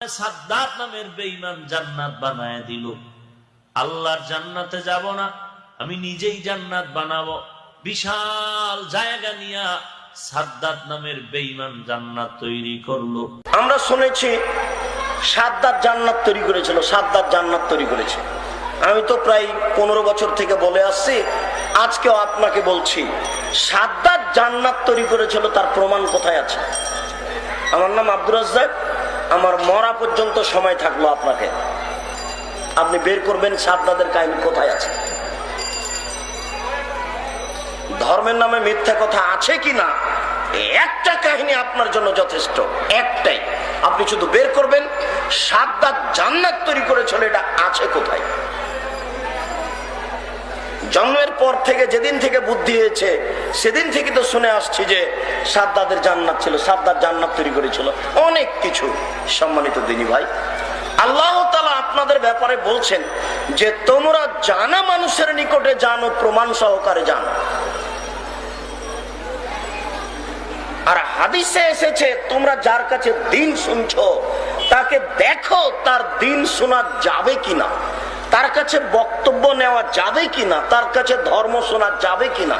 সাদ্দাত নামের বেঈমান জান্নাত বানায় দিল। আল্লাহর জান্নাতে যাব না, আমি নিজেই জান্নাত বানাবো। বিশাল জায়গা নিয়া সাদ্দাত নামের বেঈমান জান্নাত তৈরি করল। আমরা শুনেছি, সাদ্দাত জান্নাত তৈরি করেছিল, সাদ্দাত জান্নাত তৈরি করেছে। আমি তো প্রায় পনেরো বছর থেকে বলে আসছি, আজকেও আপনাকে বলছি, সাদ্দাত জান্নাত তৈরি করেছিল, তার প্রমাণ কোথায় আছে? আমার নাম আব্দুর রাজ্জাক। আমার মরা পর্যন্ত সময় থাকল আপনাকে। আপনি বের করবেন সাদ্দাদের কাহিনী কোথায় আছে? ধর্মের নামে মিথ্যা কথা আছে কি না একটা কাহিনী আপনার জন্য যথেষ্ট। একটাই, আপনি শুধু বের করবেন সাবদাত জান্নাত তৈরি করেছিল এটা আছে কোথায়? জন্মের পর থেকে যেদিন থেকে বুদ্ধি হয়েছে, সেদিন থেকে তো শুনে আসছি যে সাদ্দাদের জান্নাত ছিল সাদ্দাত জান্নাত তৈরি করেছিল। অনেক কিছু, সম্মানিত দিনী ভাই। আল্লাহ তালা আপনাদের ব্যাপারে বলছেন যে, তোমরা জানা মানুষের নিকটে জানো, প্রমাণ সহকারে জানো। আর হাদিসে এসেছে, তোমরা যার কাছে দিন শুনছো, তাকে দেখো, তার দিন শোনা যাবে কিনা। তার কাছে বক্তব্য নেওয়া যাবে কিনা তার কাছে ধর্ম শোনা যাবে কিনা